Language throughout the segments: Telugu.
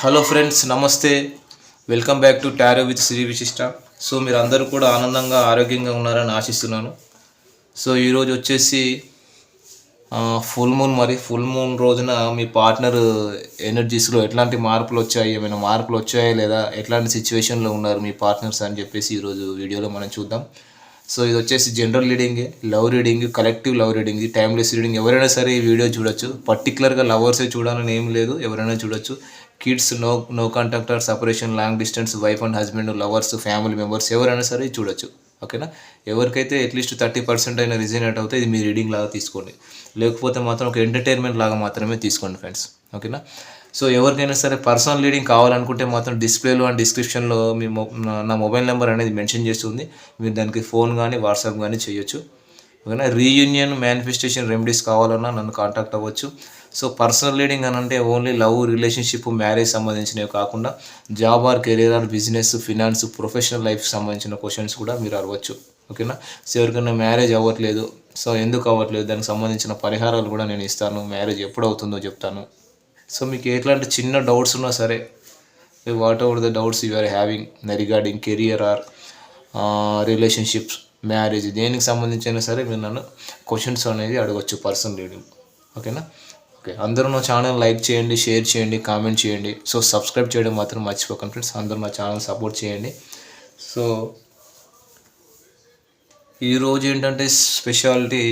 హలో ఫ్రెండ్స్ నమస్తే welcome back to tarot with Sri Vishishta so మీరు అందరూ కూడా ఆనందంగా ఆరోగ్యంగా ఉన్నారని ఆశిస్తున్నాను సో ఈరోజు వచ్చేసి ఫుల్ మూన్ మరి ఫుల్ మూన్ రోజున మీ పార్ట్నర్ ఎనర్జీస్లో ఎట్లాంటి మార్పులు వచ్చాయి ఏమైనా మార్పులు వచ్చాయా లేదా ఎట్లాంటి సిచ్యువేషన్లో ఉన్నారు మీ పార్ట్నర్స్ అని చెప్పేసి ఈరోజు వీడియోలో మనం చూద్దాం సో ఇది వచ్చేసి general reading love reading collective love reading timeless reading ఎవరైనా సరే ఈ వీడియో చూడొచ్చు పర్టికులర్గా లవర్సే చూడాలని ఏం లేదు ఎవరైనా చూడొచ్చు kids no no contact or separation long distance wife and husband lovers family members ఎవరైనా సరే చూడొచ్చు ఓకేనా ఎవరికైతే అట్లీస్ట్ థర్టీ పర్సెంట్ అయినా రిజనేట్ అవుతే ఇది మీ రీడింగ్ లాగా తీసుకోండి లేకపోతే మాత్రం ఒక ఎంటర్టైన్మెంట్ లాగా మాత్రమే తీసుకోండి ఫ్రెండ్స్ ఓకేనా సో ఎవరికైనా సరే పర్సనల్ రీడింగ్ కావాలనుకుంటే మాత్రం డిస్ప్లేలో అండ్ డిస్క్రిప్షన్లో మీ నా మొబైల్ నెంబర్ అనేది మెన్షన్ చేస్తుంది మీరు దానికి ఫోన్ కానీ వాట్సాప్ కానీ చేయొచ్చు ఓకేనా రీయూనియన్ మేనిఫెస్టేషన్ రెమెడీస్ కావాలన్నా నన్ను కాంటాక్ట్ అవ్వచ్చు సో పర్సనల్ లీడింగ్ అని అంటే ఓన్లీ లవ్ రిలేషన్షిప్ మ్యారేజ్ సంబంధించినవి కాకుండా job or career or business finance professional life సంబంధించిన క్వశ్చన్స్ కూడా మీరు అడగవచ్చు ఓకేనా సో ఎవరికైనా మ్యారేజ్ అవ్వట్లేదు సో ఎందుకు అవ్వట్లేదు దానికి సంబంధించిన పరిహారాలు కూడా నేను ఇస్తాను మ్యారేజ్ ఎప్పుడు అవుతుందో చెప్తాను సో మీకు ఎట్లాంటి చిన్న డౌట్స్ ఉన్నా సరే whatever the doubts you are having regarding career or relationships marriage దేనికి సంబంధించైనా సరే మీరు నన్ను క్వశ్చన్స్ అనేది అడగచ్చు పర్సన్ లీడింగ్ ఓకేనా ఓకే అందరూ నా ఛానల్ లైక్ చేయండి షేర్ చేయండి కామెంట్ చేయండి సో సబ్స్క్రైబ్ చేయడం మాత్రం మర్చిపోకండి ఫ్రెండ్స్ అందరూ నా ఛానల్ సపోర్ట్ చేయండి సో ఈరోజు ఏంటంటే స్పెషాలిటీ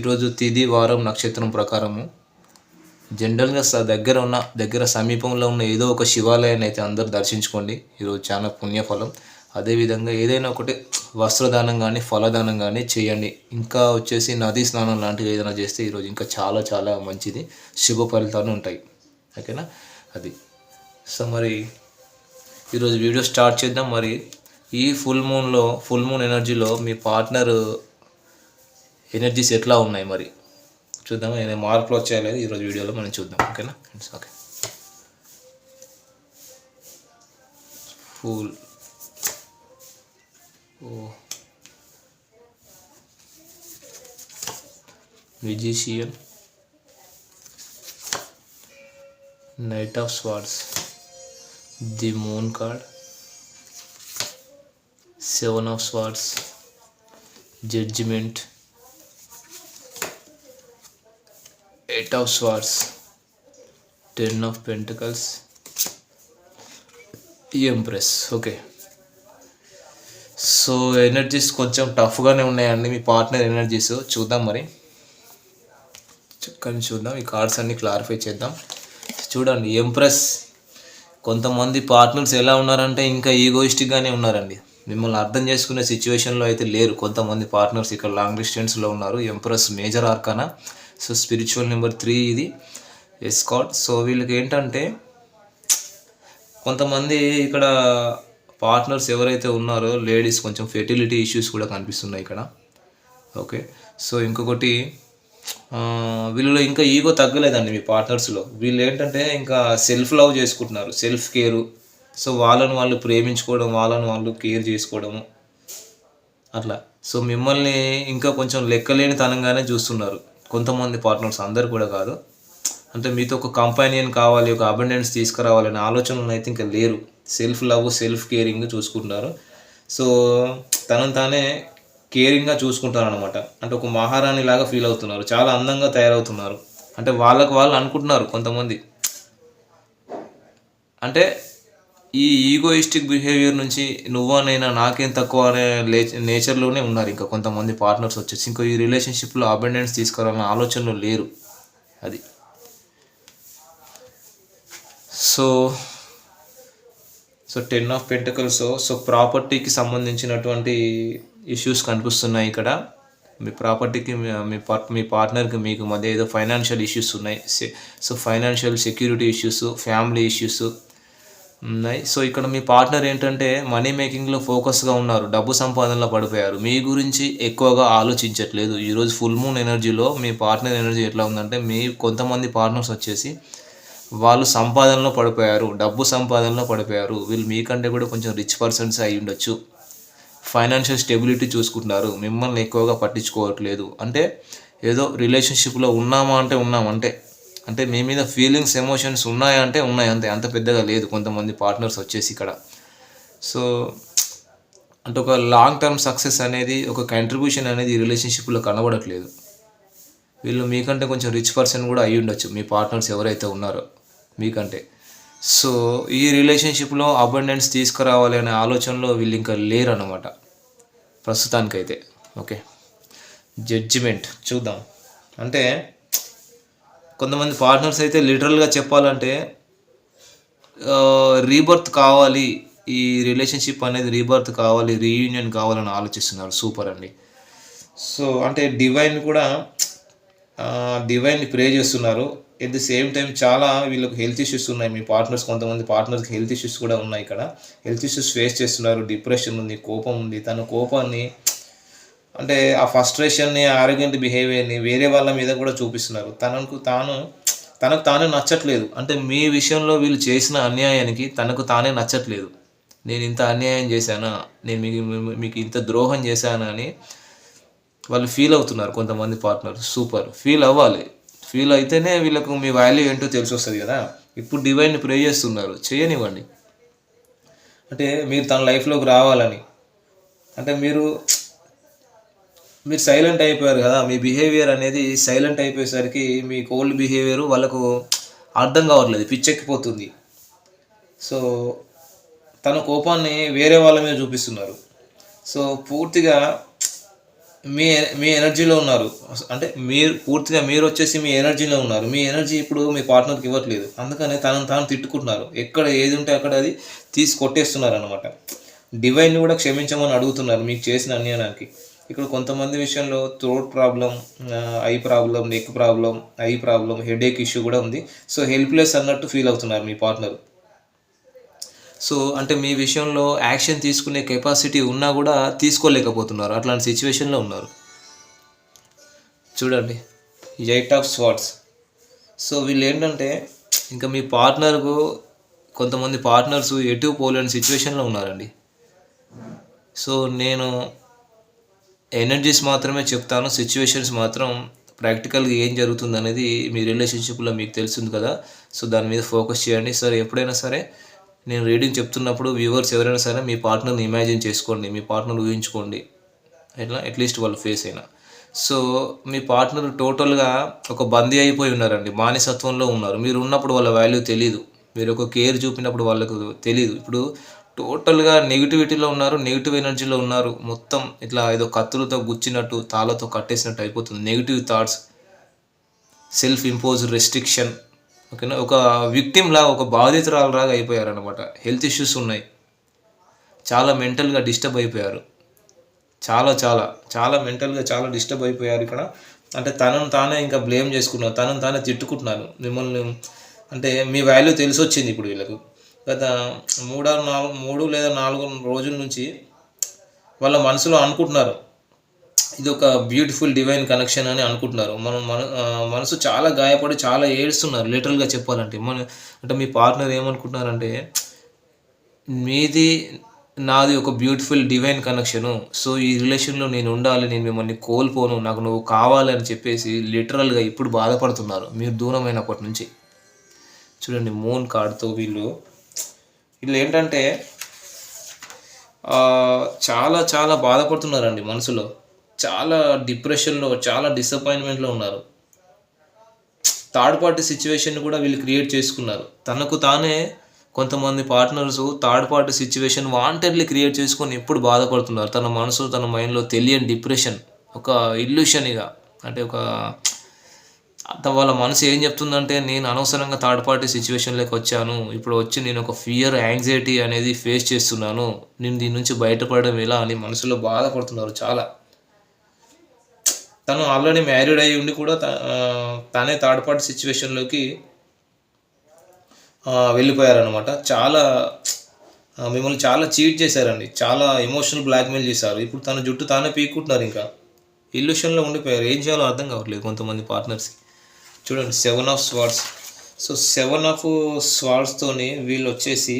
ఈరోజు తిది వారం నక్షత్రం ప్రకారము జనరల్గా దగ్గర ఉన్న దగ్గర సమీపంలో ఉన్న ఏదో ఒక శివాలయాన్ని అయితే అందరు దర్శించుకోండి ఈరోజు చాలా పుణ్యఫలం అదేవిధంగా ఏదైనా ఒకటి వస్త్రదానం కానీ ఫలదానం కానీ చేయండి ఇంకా వచ్చేసి నదీ స్నానం లాంటివి ఏదైనా చేస్తే ఈరోజు ఇంకా చాలా చాలా మంచిది శుభ ఫలితాలు ఉంటాయి ఓకేనా అది సో మరి ఈరోజు వీడియో స్టార్ట్ చేద్దాం మరి ఈ ఫుల్ మూన్లో ఫుల్ మూన్ ఎనర్జీలో మీ పార్ట్నర్ ఎనర్జీస్ ఎట్లా ఉన్నాయి మరి చూద్దాం ఏదైనా మార్పులు వచ్చాయో లేదు ఈరోజు వీడియోలో మనం చూద్దాం ఓకేనా okay full Magician, Knight of Swords, the Moon card, Seven of Swords, Judgment, Eight of Swords, Ten of Pentacles, Empress. Okay. So energies కొంచెం టఫ్గానే ఉన్నాయండి మీ పార్ట్నర్ ఎనర్జీస్ చూద్దాం మరి చక్కని చూద్దాం ఈ కార్డ్స్ అన్ని క్లారిఫై చేద్దాం చూడండి ఎంప్రెస్ కొంతమంది పార్ట్నర్స్ ఎలా ఉన్నారంటే ఇంకా ఈగోయిస్టిక్గానే ఉన్నారండి మిమ్మల్ని అర్థం చేసుకునే సిచ్యువేషన్లో అయితే లేరు కొంతమంది పార్ట్నర్స్ ఇక్కడ లాంగ్ డిస్టెన్స్లో ఉన్నారు empress major arcana so spiritual number three ఇది ఎస్కాట్ సో వీళ్ళకి ఏంటంటే కొంతమంది ఇక్కడ పార్ట్నర్స్ ఎవరైతే ఉన్నారో లేడీస్ కొంచెం ఫెర్టిలిటీ ఇష్యూస్ కూడా కనిపిస్తున్నాయి ఇక్కడ ఓకే సో ఇంకొకటి వీళ్ళలో ఇంకా ఈగో తగ్గలేదండి మీ పార్ట్నర్స్లో వీళ్ళు ఏంటంటే ఇంకా సెల్ఫ్ లవ్ చేసుకుంటున్నారు సెల్ఫ్ కేరు సో వాళ్ళని వాళ్ళు ప్రేమించుకోవడం వాళ్ళని వాళ్ళు కేర్ చేసుకోవడము అట్లా సో మిమ్మల్ని ఇంకా కొంచెం లెక్కలేని తనంగానే చూస్తున్నారు కొంతమంది పార్ట్నర్స్ అందరు కూడా కాదు అంటే మీతో ఒక కంపానియన్ కావాలి ఒక అబెండెన్స్ తీసుకురావాలనే ఆలోచనలు అయితే ఇంకా లేరు సెల్ఫ్ లవ్ సెల్ఫ్ కేరింగ్ చూసుకుంటారు సో తనను తానే కేరింగ్గా చూసుకుంటారు అనమాట అంటే ఒక మహారాణి లాగా ఫీల్ అవుతున్నారు చాలా అందంగా తయారవుతున్నారు అంటే వాళ్ళకు వాళ్ళు అనుకుంటున్నారు కొంతమంది అంటే ఈ ఈగోయిస్టిక్ బిహేవియర్ నుంచి నువ్వా నాకేం తక్కువ అనే నేచర్లోనే ఉన్నారు ఇంకా కొంతమంది పార్ట్నర్స్ వచ్చేసి ఇంకా ఈ రిలేషన్షిప్లో అబెండెన్స్ తీసుకురావాలన్న ఆలోచనలు లేరు అది so so ten of pentacles so ప్రాపర్టీకి సంబంధించినటువంటి ఇష్యూస్ కనిపిస్తున్నాయి ఇక్కడ మీ ప్రాపర్టీకి మీ పార్ట్ మీ పార్ట్నర్కి మీకు మధ్య ఏదో ఫైనాన్షియల్ ఇష్యూస్ ఉన్నాయి so financial security issues family issues ఉన్నాయి సో ఇక్కడ మీ పార్ట్నర్ ఏంటంటే మనీ మేకింగ్లో ఫోకస్గా ఉన్నారు డబ్బు సంపాదనలో పడిపోయారు మీ గురించి ఎక్కువగా ఆలోచించట్లేదు ఈరోజు ఫుల్ మూన్ ఎనర్జీలో మీ పార్ట్నర్ ఎనర్జీ ఎట్లా ఉందంటే మీ కొంతమంది పార్ట్నర్స్ వచ్చేసి వాళ్ళు సంపాదనలో పడిపోయారు డబ్బు సంపాదనలో పడిపోయారు వీళ్ళు మీకంటే కూడా కొంచెం రిచ్ పర్సన్స్ అయి ఉండొచ్చు ఫైనాన్షియల్ స్టెబిలిటీ చూసుకుంటున్నారు మిమ్మల్ని ఎక్కువగా పట్టించుకోవట్లేదు అంటే ఏదో రిలేషన్షిప్లో ఉన్నామా అంటే ఉన్నామంటే అంటే అంటే మీ మీద ఫీలింగ్స్ ఎమోషన్స్ ఉన్నాయా అంటే ఉన్నాయి అంతే అంత పెద్దగా లేదు కొంతమంది పార్ట్నర్స్ వచ్చేసి ఇక్కడ సో అంటే ఒక లాంగ్ టర్మ్ సక్సెస్ అనేది ఒక కంట్రిబ్యూషన్ అనేది రిలేషన్షిప్లో కనబడట్లేదు వీళ్ళు మీకంటే కొంచెం రిచ్ పర్సన్ కూడా అయ్యి ఉండొచ్చు మీ పార్ట్నర్స్ ఎవరైతే ఉన్నారో మీకంటే సో ఈ రిలేషన్షిప్లో అబండెన్స్ తీసుకురావాలి అనే ఆలోచనలో వీళ్ళు ఇంకా లేరన్నమాట ప్రస్తుతానికైతే ఓకే జడ్జిమెంట్ చూద్దాం అంటే కొంతమంది పార్ట్నర్స్ అయితే లిటరల్గా చెప్పాలంటే రీబర్త్ కావాలి ఈ రిలేషన్షిప్ అనేది రీబర్త్ కావాలి రీయూనియన్ కావాలని ఆలోచిస్తున్నారు సూపర్ అండి సో అంటే డివైన్ కూడా డివైన్ ప్రే చేస్తున్నారు ఎట్ ది సేమ్ టైం చాలా వీళ్ళకి హెల్త్ ఇష్యూస్ ఉన్నాయి మీ పార్ట్నర్స్ కొంతమంది పార్ట్నర్స్కి హెల్త్ ఇష్యూస్ కూడా ఉన్నాయి ఇక్కడ హెల్త్ ఇష్యూస్ ఫేస్ చేస్తున్నారు డిప్రెషన్ ఉంది కోపం ఉంది తన కోపాన్ని అంటే ఆ ఫస్ట్రేషన్ని ఆరోగ్యంటి బిహేవియర్ని వేరే వాళ్ళ మీద కూడా చూపిస్తున్నారు తనకు తాను తనకు తానే నచ్చట్లేదు అంటే మీ విషయంలో వీళ్ళు చేసిన అన్యాయానికి తనకు తానే నచ్చట్లేదు నేను ఇంత అన్యాయం చేశానా నేను మీకు మీకు ఇంత ద్రోహం చేశానా అని వాళ్ళు ఫీల్ అవుతున్నారు కొంతమంది పార్ట్నర్ సూపర్ ఫీల్ అవ్వాలి ఫీల్ అయితేనే వీళ్ళకు మీ వాల్యూ ఏంటో తెలిసి వస్తుంది కదా ఇప్పుడు డివైన్ ప్రే చేస్తున్నారు చేయనివ్వండి అంటే మీరు తన లైఫ్లోకి రావాలని అంటే మీరు మీరు సైలెంట్ అయిపోయారు కదా మీ బిహేవియర్ అనేది సైలెంట్ అయిపోయేసరికి మీ కోల్డ్ బిహేవియర్ వాళ్ళకు అర్థం కావట్లేదు పిచ్చెక్కిపోతుంది సో తన కోపాన్ని వేరే వాళ్ళ మీద చూపిస్తున్నారు సో పూర్తిగా మీ మీ ఎనర్జీలో ఉన్నారు అంటే మీరు పూర్తిగా మీరు వచ్చేసి మీ ఎనర్జీలో ఉన్నారు మీ ఎనర్జీ ఇప్పుడు మీ పార్ట్నర్కి ఇవ్వట్లేదు అందుకనే తనను తాను తిట్టుకుంటున్నారు ఎక్కడ ఏది ఉంటే అక్కడ అది తీసి కొట్టేస్తున్నారు అనమాట డివైన్ కూడా క్షమించమని అడుగుతున్నారు మీకు చేసిన అన్యాయానికి ఇక్కడ కొంతమంది విషయంలో throat problem eye problem neck problem eye problem headache issue కూడా ఉంది సో హెల్ప్లెస్ అన్నట్టు ఫీల్ అవుతున్నారు మీ పార్ట్నర్ సో అంటే మీ విషయంలో యాక్షన్ తీసుకునే కెపాసిటీ ఉన్నా కూడా తీసుకోలేకపోతున్నారు అట్లాంటి సిచ్యువేషన్లో ఉన్నారు చూడండి ఎయిట్ ఆఫ్ స్వాట్స్ సో వీళ్ళు ఏంటంటే ఇంకా మీ పార్ట్నర్కు కొంతమంది పార్ట్నర్స్ ఎటు పోలేని సిచ్యువేషన్లో ఉన్నారండి సో నేను ఎనర్జీస్ మాత్రమే చెప్తాను సిచ్యువేషన్స్ మాత్రం ప్రాక్టికల్గా ఏం జరుగుతుంది అనేది మీ రిలేషన్షిప్లో మీకు తెలుస్తుంది కదా సో దాని మీద ఫోకస్ చేయండి సార్ ఎప్పుడైనా సరే నేను రీడింగ్ చెప్తున్నప్పుడు వ్యూవర్స్ ఎవరైనా సరే మీ పార్ట్నర్ని ఇమాజిన్ చేసుకోండి మీ పార్ట్నర్ ఊహించుకోండి ఎట్లా అట్లీస్ట్ వాళ్ళు ఫేస్ అయినా సో మీ పార్ట్నర్ టోటల్గా ఒక బందీ అయిపోయి ఉన్నారండి మానసత్వంలో ఉన్నారు మీరు ఉన్నప్పుడు వాళ్ళ వాల్యూ తెలియదు మీరు ఒక కేర్ చూపినప్పుడు వాళ్ళకు తెలియదు ఇప్పుడు టోటల్గా నెగిటివిటీలో ఉన్నారు నెగిటివ్ ఎనర్జీలో ఉన్నారు మొత్తం ఇట్లా ఏదో కత్తులతో గుచ్చినట్టు తాళతో కట్టేసినట్టు అయిపోతుంది negative thoughts self impose restriction ఓకేనా ఒక విక్టిమ్లా ఒక బాధితురాలరాగా అయిపోయారనమాట హెల్త్ ఇష్యూస్ ఉన్నాయి చాలా మెంటల్గా డిస్టర్బ్ అయిపోయారు చాలా చాలా చాలా మెంటల్గా చాలా డిస్టర్బ్ అయిపోయారు ఇక్కడ అంటే తనను తానే ఇంకా బ్లేమ్ చేసుకున్నాను తనను తానే తిట్టుకుంటున్నాను మిమ్మల్ని అంటే మీ వాల్యూ తెలిసి వచ్చింది ఇప్పుడు వీళ్ళకు గత మూడు నాలుగు మూడు లేదా నాలుగు రోజుల నుంచి వాళ్ళ మనసులో అనుకుంటున్నారు ఇది ఒక బ్యూటిఫుల్ డివైన్ కనెక్షన్ అని అనుకుంటున్నారు మనం మన మనసు చాలా గాయపడి చాలా ఏడుస్తున్నారు లిటరల్గా చెప్పాలంటే మన అంటే మీ పార్ట్నర్ ఏమనుకుంటున్నారంటే మీది నాది ఒక బ్యూటిఫుల్ డివైన్ కనెక్షను సో ఈ రిలేషన్లో నేను ఉండాలి నేను మిమ్మల్ని కోల్పోను నాకు నువ్వు కావాలని చెప్పేసి లిటరల్గా ఇప్పుడు బాధపడుతున్నారు మీరు దూరమైనప్పటి నుంచి చూడండి మూన్ కార్డ్తో వీళ్ళు వీళ్ళు ఏంటంటే చాలా చాలా బాధపడుతున్నారండి మనసులో చాలా డిప్రెషన్లో చాలా డిసప్పాయింట్మెంట్లో ఉన్నారు థర్డ్ పార్టీ సిచ్యువేషన్ కూడా వీళ్ళు క్రియేట్ చేసుకున్నారు తనకు తానే కొంతమంది partners third party situation wantedly create చేసుకొని ఎప్పుడు బాధపడుతున్నారు తన మనసు తన మైండ్లో తెలియని డిప్రెషన్ ఒక ఇల్యూషన్ ఇక అంటే ఒక వాళ్ళ మనసు ఏం చెప్తుందంటే నేను అనవసరంగా థర్డ్ పార్టీ సిచ్యువేషన్లోకి వచ్చాను ఇప్పుడు వచ్చి నేను ఒక ఫియర్ యాంగ్జైటీ అనేది ఫేస్ చేస్తున్నాను నేను దీని నుంచి బయటపడడం ఎలా అని మనసులో బాధపడుతున్నారు చాలా తను ఆల్రెడీ మ్యారీడ్ అయి ఉండి కూడా తానే థర్డ్ పార్టీ సిచ్యువేషన్లోకి వెళ్ళిపోయారనమాట చాలా మిమ్మల్ని చాలా చీట్ చేశారండి చాలా ఎమోషనల్ బ్లాక్మెయిల్ చేశారు ఇప్పుడు తన జుట్టు తానే పీక్కుంటున్నారు ఇంకా ఇల్యూషన్లో ఉండిపోయారు ఏం చేయాలో అర్థం కావట్లేదు కొంతమంది పార్ట్నర్స్కి చూడండి seven of swords so seven of స్వార్డ్స్తోని వీళ్ళు వచ్చేసి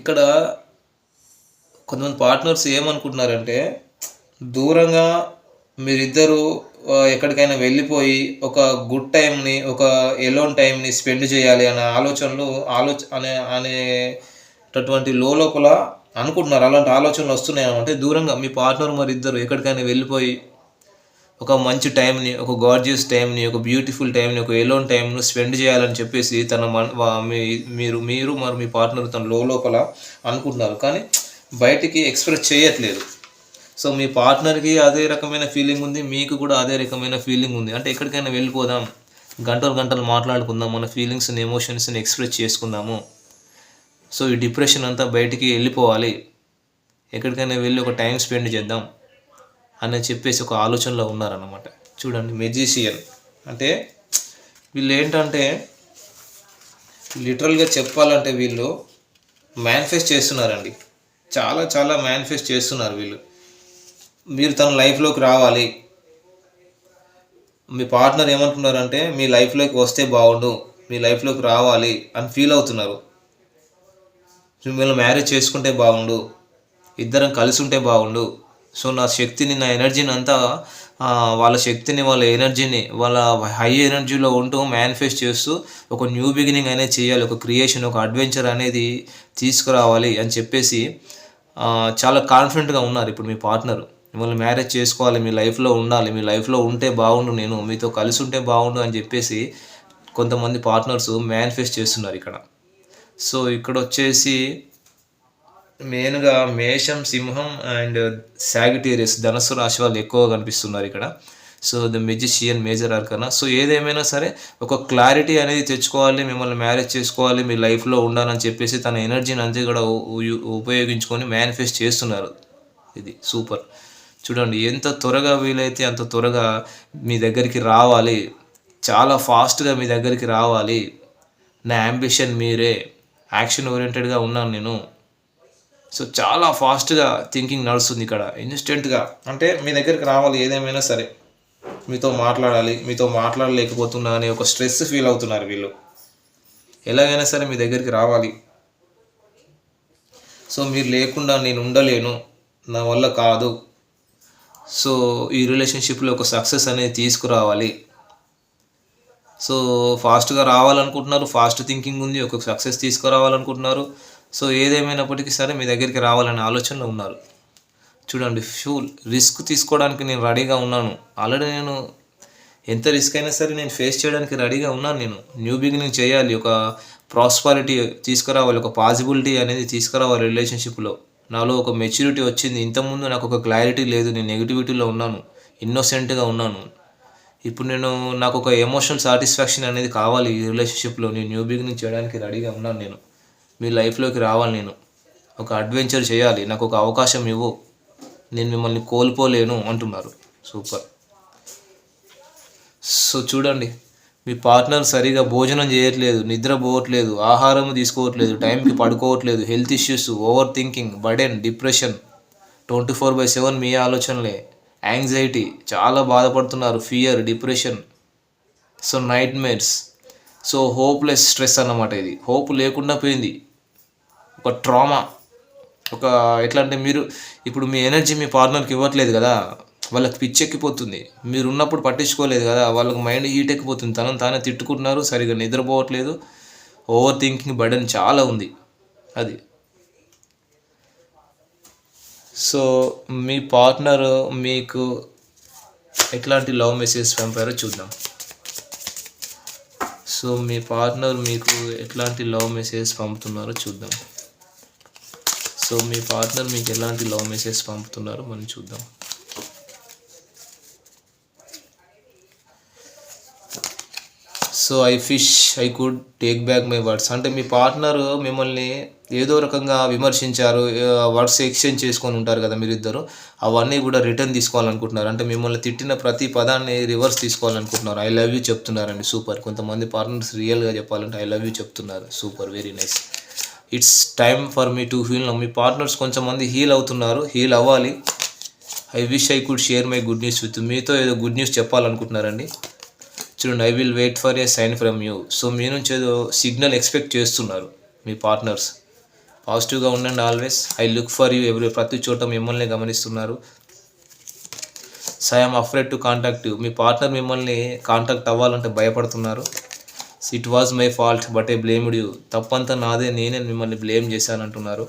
ఇక్కడ కొంతమంది పార్ట్నర్స్ ఏమనుకుంటున్నారంటే దూరంగా మీరిద్దరూ ఎక్కడికైనా వెళ్ళిపోయి ఒక గుడ్ టైంని ఒక ఎలోన్ టైంని స్పెండ్ చేయాలి అనే ఆలోచనలు ఆలోచ అనే అనేటటువంటి లోపల అనుకుంటున్నారు అలాంటి ఆలోచనలు వస్తున్నాయి అంటే దూరంగా మీ పార్ట్నర్ మరి ఇద్దరు ఎక్కడికైనా వెళ్ళిపోయి ఒక మంచి టైంని ఒక గార్జియస్ టైంని ఒక బ్యూటిఫుల్ టైంని ఒక ఎలోన్ టైంను స్పెండ్ చేయాలని చెప్పేసి తన మన మీరు మీరు మరి మీ పార్ట్నర్ తన లోపల అనుకుంటున్నారు కానీ బయటికి ఎక్స్ప్రెస్ చేయట్లేదు సో మీ పార్ట్నర్కి అదే రకమైన ఫీలింగ్ ఉంది మీకు కూడా అదే రకమైన ఫీలింగ్ ఉంది అంటే ఎక్కడికైనా వెళ్ళిపోదాం గంటలు గంటలు మాట్లాడుకుందాం మన ఫీలింగ్స్ని ఎమోషన్స్ని ఎక్స్ప్రెస్ చేసుకుందాము సో ఈ డిప్రెషన్ అంతా బయటికి వెళ్ళిపోవాలి ఎక్కడికైనా వెళ్ళి ఒక టైం స్పెండ్ చేద్దాం అని చెప్పేసి ఒక ఆలోచనలో ఉన్నారనమాట చూడండి మెజీషియన్ అంటే వీళ్ళు ఏంటంటే లిటరల్గా చెప్పాలంటే వీళ్ళు మ్యానిఫెస్ట్ చేస్తున్నారండి చాలా చాలా మేనిఫెస్ట్ చేస్తున్నారు వీళ్ళు మీరు తన లైఫ్లోకి రావాలి మీ పార్ట్నర్ ఏమంటున్నారంటే మీ లైఫ్లోకి వస్తే బాగుండు మీ లైఫ్లోకి రావాలి అని ఫీల్ అవుతున్నారు మిమ్మల్ని మ్యారేజ్ చేసుకుంటే బాగుండు ఇద్దరం కలిసి ఉంటే బాగుండు సో నా శక్తిని నా ఎనర్జీని అంతా వాళ్ళ శక్తిని వాళ్ళ ఎనర్జీని వాళ్ళ హై ఎనర్జీలో ఉంటూ మేనిఫెస్ట్ చేస్తూ ఒక న్యూ బిగినింగ్ అనేది చేయాలి ఒక క్రియేషన్ ఒక అడ్వెంచర్ అనేది తీసుకురావాలి అని చెప్పేసి చాలా కాన్ఫిడెంట్గా ఉన్నారు ఇప్పుడు మీ పార్ట్నరు మిమ్మల్ని మ్యారేజ్ చేసుకోవాలి మీ లైఫ్లో ఉండాలి మీ లైఫ్లో ఉంటే బాగుండు నేను మీతో కలిసి ఉంటే బాగుండు అని చెప్పేసి కొంతమంది పార్ట్నర్స్ మేనిఫెస్ట్ చేస్తున్నారు ఇక్కడ సో ఇక్కడ వచ్చేసి మెయిన్గా మేషం సింహం అండ్ శాగిటేరియస్ ధనస్సు రాశి వాళ్ళు ఎక్కువగా కనిపిస్తున్నారు ఇక్కడ so the magician major arcana so ఏదేమైనా సరే ఒక క్లారిటీ అనేది తెచ్చుకోవాలి మిమ్మల్ని మ్యారేజ్ చేసుకోవాలి మీ లైఫ్లో ఉండాలని చెప్పేసి తన ఎనర్జీని అంతే కూడా ఉపయోగించుకొని మేనిఫెస్ట్ చేస్తున్నారు ఇది సూపర్ చూడండి ఎంత త్వరగా వీలైతే అంత త్వరగా మీ దగ్గరికి రావాలి చాలా ఫాస్ట్గా మీ దగ్గరికి రావాలి నా అంబిషన్ మీరే యాక్షన్ ఓరియంటెడ్గా ఉన్నాను నేను సో చాలా ఫాస్ట్గా థింకింగ్ నడుస్తుంది ఇక్కడ ఇన్స్టెంట్గా అంటే మీ దగ్గరికి రావాలి ఏదేమైనా సరే మీతో మాట్లాడాలి మీతో మాట్లాడలేకపోతున్నా అని ఒక స్ట్రెస్ ఫీల్ అవుతున్నారు వీళ్ళు ఎలాగైనా సరే మీ దగ్గరికి రావాలి సో మీరు లేకుండా నేను ఉండలేను నా వల్ల కాదు సో ఈ రిలేషన్షిప్లో ఒక సక్సెస్ అనేది తీసుకురావాలి సో ఫాస్ట్గా రావాలనుకుంటున్నారు ఫాస్ట్ థింకింగ్ ఉంది ఒక సక్సెస్ తీసుకురావాలనుకుంటున్నారు సో ఏదేమైనప్పటికీ సరే మీ దగ్గరికి రావాలనే ఆలోచనలో ఉన్నారు చూడండి ఫ్యూల్ రిస్క్ తీసుకోవడానికి నేను రెడీగా ఉన్నాను ఆల్రెడీ నేను ఎంత రిస్క్ అయినా సరే నేను ఫేస్ చేయడానికి రెడీగా ఉన్నాను నేను న్యూ బిగినింగ్ చేయాలి ఒక ప్రాస్పారిటీ తీసుకురావాలి ఒక పాసిబిలిటీ అనేది తీసుకురావాలి రిలేషన్షిప్లో నాలో ఒక మెచ్యూరిటీ వచ్చింది ఇంతకుముందు నాకు ఒక క్లారిటీ లేదు నేను నెగిటివిటీలో ఉన్నాను ఇన్నోసెంట్గా ఉన్నాను ఇప్పుడు నేను నాకు ఒక ఎమోషనల్ సాటిస్ఫాక్షన్ అనేది కావాలి ఈ రిలేషన్షిప్లో నేను న్యూ బిగినింగ్ చేయడానికి రెడీగా ఉన్నాను నేను మీ లైఫ్లోకి రావాలి నేను ఒక అడ్వెంచర్ చేయాలి నాకు ఒక అవకాశం ఇవ్వు నేను మిమ్మల్ని కోల్పోలేను అంటున్నారు సూపర్ సో చూడండి మీ పార్ట్నర్ సరిగా భోజనం చేయట్లేదు నిద్రపోవట్లేదు ఆహారం తీసుకోవట్లేదు టైంకి పడుకోవట్లేదు health issues over thinking burden depression twenty four by seven మీ ఆలోచనలే యాంగ్జైటీ చాలా బాధపడుతున్నారు fear depression so nightmares so hopeless stress అన్నమాట ఇది హోప్ లేకుండా పోయింది ఒక ట్రామా ఒక ఎట్లా అంటే మీరు ఇప్పుడు మీ ఎనర్జీ మీ పార్ట్నర్కి ఇవ్వట్లేదు కదా వాళ్ళకి పిచ్చెక్కిపోతుంది మీరు ఉన్నప్పుడు పట్టించుకోలేదు కదా వాళ్ళకి మైండ్ హీట్ ఎక్కిపోతుంది తనను తానే తిట్టుకుంటున్నారు సరిగ్గా నిద్రపోవట్లేదు ఓవర్ థింకింగ్ బడన్ చాలా ఉంది అది సో మీ పార్ట్నర్ మీకు ఎట్లాంటి లవ్ మెసేజ్ పంపారో చూద్దాం సో మీ పార్ట్నర్ మీకు ఎట్లాంటి లవ్ మెసేజ్ పంపుతున్నారో చూద్దాం సో మీ పార్ట్నర్ మీకు ఎలాంటి లవ్ మెసేజ్ పంపుతున్నారో మనం చూద్దాం so I wish I could take back my words అంటే మీ పార్ట్నర్ మిమ్మల్ని ఏదో రకంగా విమర్శించారు వర్డ్స్ ఎక్స్చేంజ్ చేసుకొని ఉంటారు కదా మీరిద్దరు అవన్నీ కూడా రిటర్న్ తీసుకోవాలనుకుంటున్నారు అంటే మిమ్మల్ని తిట్టిన ప్రతి పదాన్ని రివర్స్ తీసుకోవాలనుకుంటున్నారు ఐ లవ్ యూ చెప్తున్నారండి సూపర్ కొంతమంది పార్ట్నర్స్ రియల్గా చెప్పాలంటే ఐ లవ్ యూ చెప్తున్నారు super very nice it's time for me to heal మీ పార్ట్నర్స్ కొంతమంది హీల్ అవుతున్నారు హీల్ అవ్వాలి I wish I could share my good news with మీతో ఏదో గుడ్ న్యూస్ చెప్పాలనుకుంటున్నారండి చూడండి I will wait for a sign from you so మీ నుంచి ఏదో సిగ్నల్ ఎక్స్పెక్ట్ చేస్తున్నారు మీ పార్ట్నర్స్ పాజిటివ్గా ఉండండి always I look for you ఎవరి ప్రతి చోట మిమ్మల్ని గమనిస్తున్నారు so I'm afraid to contact you me partner మిమ్మల్ని కాంటాక్ట్ అవ్వాలంటే భయపడుతున్నారు it was my fault but I blamed you తప్పంతా నాదే నేనే మిమ్మల్ని బ్లేమ్ చేశానంటున్నారు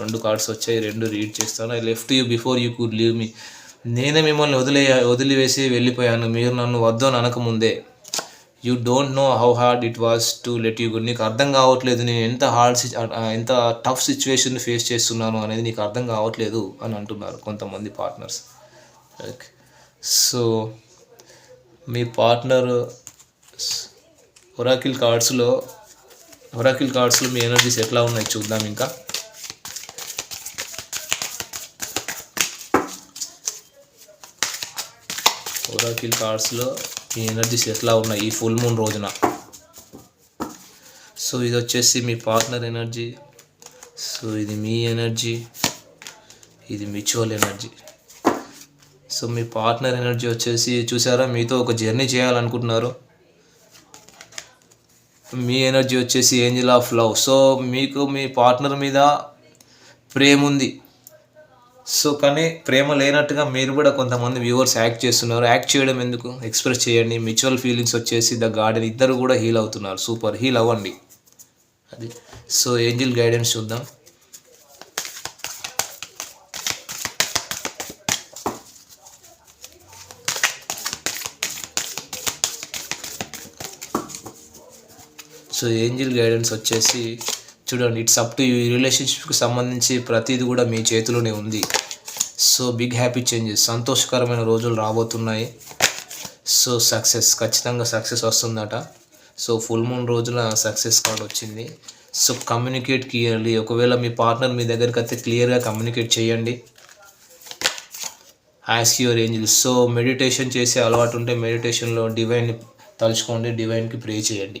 రెండు కార్డ్స్ వచ్చాయి రెండు రీడ్ చేస్తాను I left you before you could leave మీ నేనే మిమ్మల్ని వదిలే వదిలివేసి వెళ్ళిపోయాను మీరు నన్ను వద్దని అనకముందే you don't know how hard it was to let you go నీకు అర్థం కావట్లేదు నేను ఎంత హార్డ్ ఎంత టఫ్ సిచ్యువేషన్ ఫేస్ చేస్తున్నాను అనేది నీకు అర్థం కావట్లేదు అని అంటున్నారు కొంతమంది పార్ట్నర్స్ ఓకే సో మీ పార్ట్నర్ ఒరాకిల్ కార్డ్స్లో ఒరాకిల్ కార్డ్స్లో మీ ఎనర్జీస్ ఎట్లా ఉన్నాయి చూద్దాం ఇంకా ఒరాకిల్ కార్డ్స్లో మీ ఎనర్జీస్ ఎట్లా ఉన్నాయి ఈ ఫుల్ మూన్ రోజున సో ఇది వచ్చేసి మీ పార్ట్నర్ ఎనర్జీ సో ఇది మీ ఎనర్జీ ఇది మ్యూచువల్ ఎనర్జీ సో మీ పార్ట్నర్ ఎనర్జీ వచ్చేసి చూసారా మీతో ఒక జర్నీ చేయాలనుకుంటున్నారు మీ ఎనర్జీ వచ్చేసి ఏంజిల్ ఆఫ్ లవ్ సో మీకు మీ పార్ట్నర్ మీద ప్రేమ ఉంది సో కానీ ప్రేమ లేనట్టుగా మీరు కూడా కొంతమంది వ్యూవర్స్ యాక్ట్ చేస్తున్నారు యాక్ట్ చేయడం ఎందుకు ఎక్స్ప్రెస్ చేయండి మ్యూచువల్ ఫీలింగ్స్ వచ్చేసి ద గార్డెన్ ఇద్దరు కూడా హీల్ అవుతున్నారు సూపర్ హీల్ అవ్వండి అది సో ఏంజిల్ గైడెన్స్ చూద్దాం సో ఏంజిల్ గైడెన్స్ వచ్చేసి చూడండి ఇట్స్ అప్ టు ఈ రిలేషన్షిప్కి సంబంధించి ప్రతిదీ కూడా మీ చేతిలోనే ఉంది సో బిగ్ హ్యాపీ చేంజెస్ సంతోషకరమైన రోజులు రాబోతున్నాయి సో సక్సెస్ ఖచ్చితంగా సక్సెస్ వస్తుందట సో ఫుల్ మూన్ రోజున సక్సెస్ కార్డ్ వచ్చింది సో కమ్యూనికేట్ క్లియర్లీ ఒకవేళ మీ పార్ట్నర్ మీ దగ్గరికి అయితే క్లియర్గా కమ్యూనికేట్ చేయండి as your angels so meditation చేసే అలవాటు ఉంటే మెడిటేషన్లో డివైన్ తలుచుకోండి డివైన్కి ప్రే చేయండి